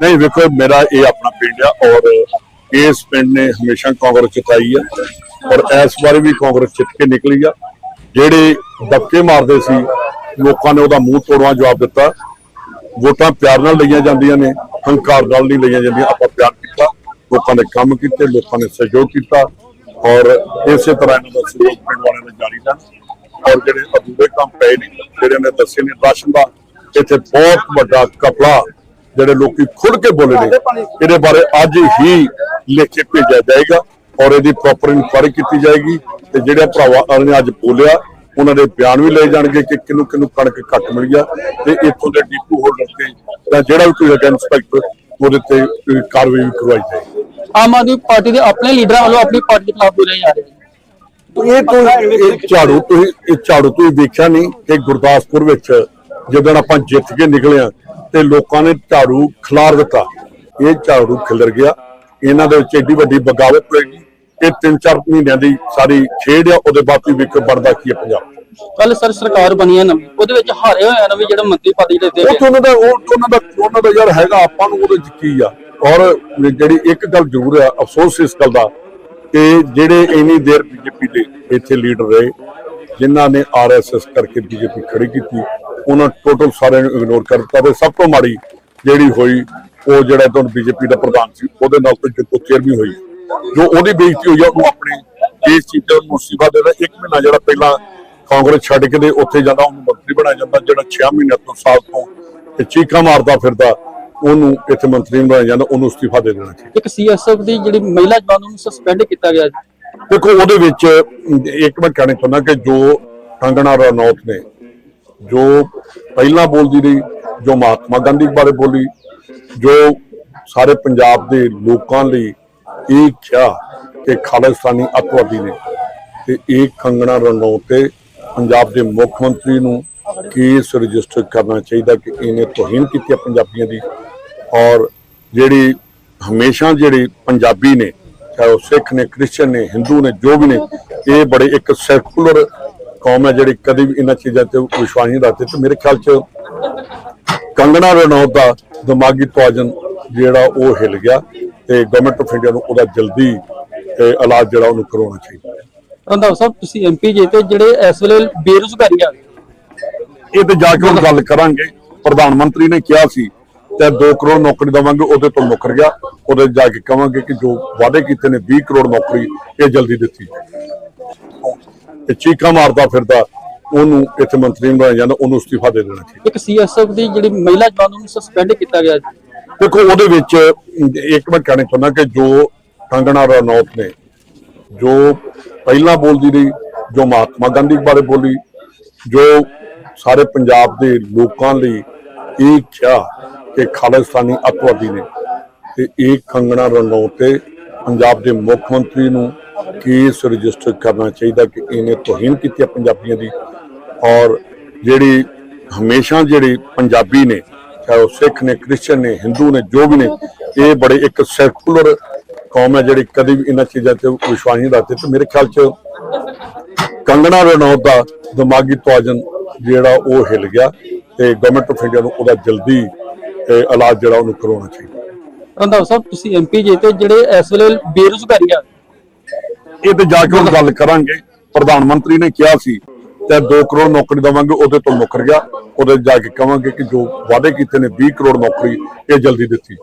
ਨਹੀਂ, ਵੇਖੋ, ਮੇਰਾ ਇਹ ਆਪਣਾ ਪਿੰਡ ਆ ਔਰ ਇਸ ਪਿੰਡ ਨੇ ਹਮੇਸ਼ਾ ਕਾਂਗਰਸ ਜਿਤਾਈ ਆ ਔਰ ਇਸ ਵਾਰੀ ਵੀ ਕਾਂਗਰਸ ਜਿੱਤ ਕੇ ਨਿਕਲੀ ਆ। ਜਿਹੜੇ ਦਬਕੇ ਮਾਰਦੇ ਸੀ, ਲੋਕਾਂ ਨੇ ਉਹਦਾ ਮੂੰਹ ਤੋੜਵਾ ਜਵਾਬ ਦਿੱਤਾ। ਵੋਟਾਂ ਪਿਆਰ ਨਾਲ ਲਈਆਂ ਜਾਂਦੀਆਂ ਨੇ, ਹੰਕਾਰ ਨਾਲ ਨਹੀਂ ਲਈਆਂ ਜਾਂਦੀਆਂ, ਆਪਾਂ ਪਿਆਰ ਕੀਤਾ, ਲੋਕਾਂ ਨੇ ਕੰਮ ਕੀਤੇ, ਲੋਕਾਂ ਨੇ ਸਹਿਯੋਗ ਕੀਤਾ ਔਰ ਇਸੇ ਤਰ੍ਹਾਂ ਇਹਨਾਂ ਦਾ ਸਹਿਯੋਗ ਪਿੰਡ ਵਾਲਿਆਂ ਨੇ ਜਾਰੀ ਰਹਿਣਾ ਔਰ ਜਿਹੜੇ ਅਧੂਰੇ ਕੰਮ ਪਏ ਨੇ, ਜਿਹੜੇ ਨੇ ਦੱਸੇ ਨੇ ਰਾਸ਼ਨ ਦਾ, ਇੱਥੇ ਬਹੁਤ ਵੱਡਾ ਕਪੜਾ ਜਿਹੜੇ ਲੋਕੀ ਖੁੱਲ ਕੇ ਬੋਲੇ ਨੇ ਇਹਦੇ ਬਾਰੇ ਅੱਜ ਹੀ ਲਿਖ ਕੇ ਭੇਜਿਆ ਜਾਏਗਾ ਔਰ ਇਹਦੀ ਪ੍ਰੋਪਰ ਇਨਕੁਆਇਰੀ ਕੀਤੀ ਜਾਏਗੀ ਤੇ ਜਿਹੜੇ ਭਰਾਵਾਂ ਨੇ ਅੱਜ ਬੋਲਿਆ ਉਹਨਾਂ ਦੇ ਬਿਆਨ ਵੀ ਲਏ ਜਾਣਗੇ ਕਿ ਕਿਹਨੂੰ ਕਿਹਨੂੰ ਕਣਕ ਘੱਟ ਮਿਲੀ ਆ ਤੇ ਇੱਥੋਂ ਦੇ ਡਿਪੂ ਹੋਲਡਰ ਤੇ ਜਾਂ ਜਿਹੜਾ ਵੀ ਕੋਈ ਹੈਗਾ ਇੰਸਪੈਕਟਰ ਉਹਦੇ ਤੇ ਕਾਰਵਾਈ ਵੀ ਕਰਵਾਈ ਜਾਏਗੀ। ਆਮ ਆਦਮੀ ਪਾਰਟੀ ਦੇ ਆਪਣੇ ਲੀਡਰਾਂ ਵੱਲੋਂ ਆਪਣੀ ਪਾਰਟੀ ਦੇ ਖਿਲਾਫ ਬੋਲੇ ਜਾ ਰਹੇ ਨੇ ਇਹ ਕੋਈ ਝਾੜੂ ਤੁਸੀਂ ਇਹ ਝਾੜੂ ਤੁਸੀਂ ਦੇਖਿਆ ਨਹੀਂ ਕਿ ਗੁਰਦਾਸਪੁਰ ਵਿੱਚ ਜਦੋਂ ਆਪਾਂ ਜਿੱਤ ਕੇ ਨਿਕਲੇ ਆ ਤੇ ਲੋਕਾਂ ਨੇ ਝਾੜੂ ਖਿਲਾਰ ਦਿੱਤਾ। ਇਹ ਝਾੜੂ ਖਿਲਰ ਗਿਆ। ਇਹਨਾਂ ਦੇ ਵਿੱਚ ਏਡੀ ਵੱਡੀ ਬਗਾਵਤ ਹੋਏਗੀ ਇਹ ਤਿੰਨ ਚਾਰ ਮਹੀਨਿਆਂ ਦੀ ਸਾਰੀ ਖੇਡ ਆ ਉਹਦੇ ਬਾਅਦ ਵੀ ਵੇਖ ਬਣਦਾ ਕੀ ਪੰਜਾਬ। ਕੱਲ ਸਰ ਸਰਕਾਰ ਬਣੀ ਹੈ ਨਵੀਂ ਉਹਦੇ ਵਿੱਚ ਹਾਰੇ ਹੋਏ ਨੇ ਵੀ ਜਿਹੜਾ ਮੰਤਰੀ ਪਦ ਜਿਹੜੇ ਦੇ ਉਹ ਉਹਨਾਂ ਦਾ ਉਹ ਉਹਨਾਂ ਦਾ ਉਹਨਾਂ ਦਾ ਯਾਰ ਹੈਗਾ ਆਪਾਂ ਨੂੰ ਉਹਦੇ ਚ ਕੀ ਆ। ਔਰ ਜਿਹੜੀ ਇੱਕ ਗੱਲ ਜ਼ਰੂਰ ਆ ਅਫਸੋਸ ਇਸ ਗੱਲ ਦਾ ਕਿ ਜਿਹੜੇ ਇੰਨੀ ਦੇਰ ਬੀਜੇਪੀ ਦੇ ਇੱਥੇ ਲੀਡਰ ਰਹੇ ਜਿਨ੍ਹਾਂ ਨੇ ਆਰਐਸਐਸ ਕਰਕੇ ਬੀਜੇਪੀ ਖੜੀ ਕੀਤੀ ਉਹਨਾਂ ਟੋਟਲ ਸਾਰਿਆਂ ਨੂੰ ਇਗਨੋਰ ਕਰ ਦਿੱਤਾ ਤੇ ਸਭ ਤੋਂ ਮਾੜੀ ਜਿਹੜੀ ਹੋਈ ਉਹ ਜਿਹੜਾ ਤੋਂ ਬੀਜੇਪੀ ਦਾ ਪ੍ਰਧਾਨ ਸੀ ਉਹਦੇ ਨਾਲ ਤੋਂ ਜੋ ਚੇਅਰ ਵੀ ਹੋਈ। ਜੋ ਉਹਦੀ ਬੇਇੱਜ਼ਤੀ ਹੋਈ ਆ ਉਹ ਆਪਣੀ ਚੀਜ਼ ਦਾ ਮੁਸੀਬਾ ਦੇ ਦਾ ਇੱਕ ਮਹੀਨਾ ਜਿਹੜਾ ਪਹਿਲਾਂ ਕਾਂਗਰਸ ਛੱਡ ਕੇ ਦੇ ਉੱਥੇ ਜਾਂਦਾ ਉਹਨੂੰ ਮੰਤਰੀ ਬਣਾਇਆ ਜਾਂਦਾ ਜਿਹੜਾ 6 ਮਹੀਨੇ ਤੋਂ ਸਾਲ ਤੋਂ ਤੇ ਚੀਕਾਂ ਮਾਰਦਾ ਫਿਰਦਾ ਉਹਨੂੰ ਇੱਥੇ ਮੰਤਰੀ ਬਣਾਇਆ ਜਾਂਦਾ ਉਹਨੂੰ ਅਸਤੀਫਾ ਦੇ ਦੇਣਾ ਚਾਹੀਦਾ ਇੱਕ ਸੀਐਸਐਫ ਦੀ ਜਿਹੜੀ ਮਹਿਲਾ ਜਵਾਨ ਨੂੰ ਸਸਪੈਂਡ ਕੀਤਾ ਗਿਆ ਦੇਖੋ ਉਹਦੇ ਵਿੱਚ ਇੱਕ ਮੈਂ ਕਹਿਣਾ ਚਾਹੁੰਦਾ ਕਿ ਜੋ ਕੰਗਣਾ ਰਣੌਤ ਨੇ ਜੋ ਪਹਿਲਾਂ ਬੋਲਦੀ ਰਹੀ, ਜੋ ਮਹਾਤਮਾ ਗਾਂਧੀ ਬਾਰੇ ਬੋਲੀ, ਜੋ ਸਾਰੇ ਪੰਜਾਬ ਦੇ ਲੋਕਾਂ ਲਈ ਇਹ ਕਿਹਾ ਕਿ ਖਾਲਿਸਤਾਨੀ ਅੱਤਵਾਦੀ ਨੇ ਤੇ ਇਹ ਕੰਗਣਾ ਰਣੌਤ ਤੇ ਪੰਜਾਬ ਦੇ ਮੁੱਖ ਮੰਤਰੀ ਨੂੰ ਕੇਸ ਰਜਿਸਟਰ ਕਰਨਾ ਚਾਹੀਦਾ ਕਿ ਇਹਨੇ ਤੋਹੀਨ ਕੀਤੀ ਪੰਜਾਬੀਆਂ ਦੀ ਔਰ ਜਿਹੜੀ ਹਮੇਸ਼ਾ ਜਿਹੜੇ ਪੰਜਾਬੀ ਨੇ, ਚਾਹੇ ਉਹ ਸਿੱਖ ਨੇ ਕ੍ਰਿਸਚੀਅਨ ਨੇ, ਹਿੰਦੂ ਨੇ ਜੋ ਵੀ ਨੇ, ਇਹ ਬੜੇ ਇੱਕ ਸੈਕੂਲਰ ਕੌਮ ਹੈ ਜਿਹੜੀ ਕਦੀ ਵੀ ਇਹਨਾਂ ਚੀਜ਼ਾਂ ਤੇ ਵਿਸ਼ਵਾਸ ਨਹੀਂ ਰੱਖਦੇ ਤੇ ਮੇਰੇ ਖਿਆਲ ਚ ਕੰਗਣਾ ਰਣੌਤ ਦਾ ਦਿਮਾਗੀ ਤਵਾਜਨ ਜਿਹੜਾ ਉਹ ਹਿਲ ਗਿਆ ਤੇ ਗਵਰਨਮੈਂਟ ਆਫ ਇੰਡੀਆ ਨੂੰ ਉਹਦਾ ਜਲਦੀ ਇਲਾਜ ਜਿਹੜਾ ਉਹਨੂੰ ਕਰਵਾਉਣਾ ਚਾਹੀਦਾ ਰੰਧਾਵਾ ਸਾਹਿਬ ਤੁਸੀਂ ਐਮਪੀ ਜੇ ਤੇ ਜਿਹੜੇ ਇਸ ਵੇਲੇ ਬੇਰੁਜ਼ਗਾਰੀ ਆ ਇਹ ਤੇ ਜਾ ਕੇ ਹੁਣ ਗੱਲ ਕਰਾਂਗੇ। ਪ੍ਰਧਾਨ ਮੰਤਰੀ ਨੇ ਕਿਹਾ ਸੀ ਤੇ 2 ਕਰੋੜ ਨੌਕਰੀ ਦਵਾਂਗੇ ਉਹਦੇ ਤੋਂ ਮੁੱਕਰ ਗਿਆ। ਉਹਦੇ ਜਾ ਕੇ ਕਵਾਂਗੇ ਕਿ ਜੋ ਵਾਅਦੇ ਕੀਤੇ ਨੇ 20 ਕਰੋੜ ਨੌਕਰੀ ਇਹ ਜਲਦੀ ਦਿੱਤੀ ਤੇ ਚੀਕਾਂ ਮਾਰਦਾ ਫਿਰਦਾ ਉਹਨੂੰ ਇੱਥੇ ਮੰਤਰੀ ਬਣਾਇਆ ਜਾਂਦਾ ਉਹਨੂੰ ਅਸਤੀਫਾ ਦੇ ਦੇਣਾ ਚਾਹੀਦਾ ਇੱਕ ਸੀਐਸਐਫ ਦੀ ਜਿਹੜੀ ਮਹਿਲਾ ਜਵਾਨ ਨੂੰ ਸਸਪੈਂਡ ਕੀਤਾ ਗਿਆ ਦੇਖੋ ਉਹਦੇ ਵਿੱਚ ਇੱਕ ਮੈਂ ਕਹਿਣਾ ਚਾਹੁੰਦਾ ਕਿ ਜੋ ਕੰਗਣਾ ਰਣੌਤ ਨੇ ਜੋ ਪਹਿਲਾਂ ਬੋਲਦੀ ਰਹੀ ਜੋ ਮਹਾਤਮਾ ਗਾਂਧੀ ਬਾਰੇ ਬੋਲੀ ਜੋ ਸਾਰੇ ਪੰਜਾਬ ਦੇ ਲੋਕਾਂ ਲਈ ਇਹ ਕਿਹਾ ਕਿ ਖਾਲਿਸਤਾਨੀ ਅੱਤਵਾਦੀ ਨੇ ਤੇ ਇਹ ਕੰਗਣਾ ਰਣੌਤ ਤੇ ਪੰਜਾਬ ਦੇ ਮੁੱਖ ਮੰਤਰੀ ਨੂੰ ਕੇਸ ਰਜਿਸਟਰ ਕਰਨਾ ਚਾਹੀਦਾ ਕਿ ਇਹਨੇ ਤੋਹੀਨ ਕੀਤੀ ਹੈ ਪੰਜਾਬੀਆਂ ਦੀ? ਔਰ ਜਿਹੜੀ ਹਮੇਸ਼ਾ ਜਿਹੜੇ ਪੰਜਾਬੀ ਨੇ, ਚਾਹੇ ਉਹ ਸਿੱਖ ਨੇ ਕ੍ਰਿਸਚੀਅਨ ਨੇ, ਹਿੰਦੂ ਨੇ ਜੋ ਵੀ ਨੇ, ਇਹ ਬੜੇ ਇੱਕ ਸੈਕੂਲਰ ਕੌਮ ਹੈ ਜਿਹੜੀ ਕਦੀ ਵੀ ਇਹਨਾਂ ਚੀਜ਼ਾਂ ਤੇ ਵਿਸ਼ਵਾਸ ਨਹੀਂ ਰੱਖਦੇ। ਤੇ ਮੇਰੇ ਖਿਆਲ ਚ ਕੰਗਣਾ ਰਣੌਤ ਦਾ ਦਿਮਾਗੀ ਤਵਾਜਨ ਜਿਹੜਾ ਉਹ ਹਿਲ ਗਿਆ ਤੇ ਗਵਰਨਮੈਂਟ ਆਫ ਇੰਡੀਆ ਨੂੰ ਉਹਦਾ ਜਲਦੀ ਇਲਾਜ ਜਿਹੜਾ ਉਹਨੂੰ ਕਰਵਾਉਣਾ ਚਾਹੀਦਾ। ਰੰਧਾਵਾ ਸਾਹਿਬ, ਤੁਸੀਂ ਐਮਪੀ ਜੇ ਤੇ ਜਿਹੜੇ ਇਸ ਵੇਲੇ ਬੇਰੁਜ਼ਗਾਰੀ ਆ ਇਹ ਤੇ ਜਾ ਕੇ ਹੁਣ ਗੱਲ ਕਰਾਂਗੇ। ਪ੍ਰਧਾਨ ਮੰਤਰੀ ਨੇ ਕਿਹਾ ਸੀ ਤੇ 2 ਕਰੋੜ ਨੌਕਰੀ ਦਵਾਂਗੇ, ਉਹਦੇ ਤੋਂ ਮੁੱਕਰ ਗਿਆ। ਉਹਦੇ ਜਾ ਕੇ ਕਵਾਂਗੇ ਕਿ ਜੋ ਵਾਅਦੇ ਕੀਤੇ ਨੇ 20 ਕਰੋੜ ਨੌਕਰੀ ਇਹ ਜਲਦੀ ਦਿੱਤੀ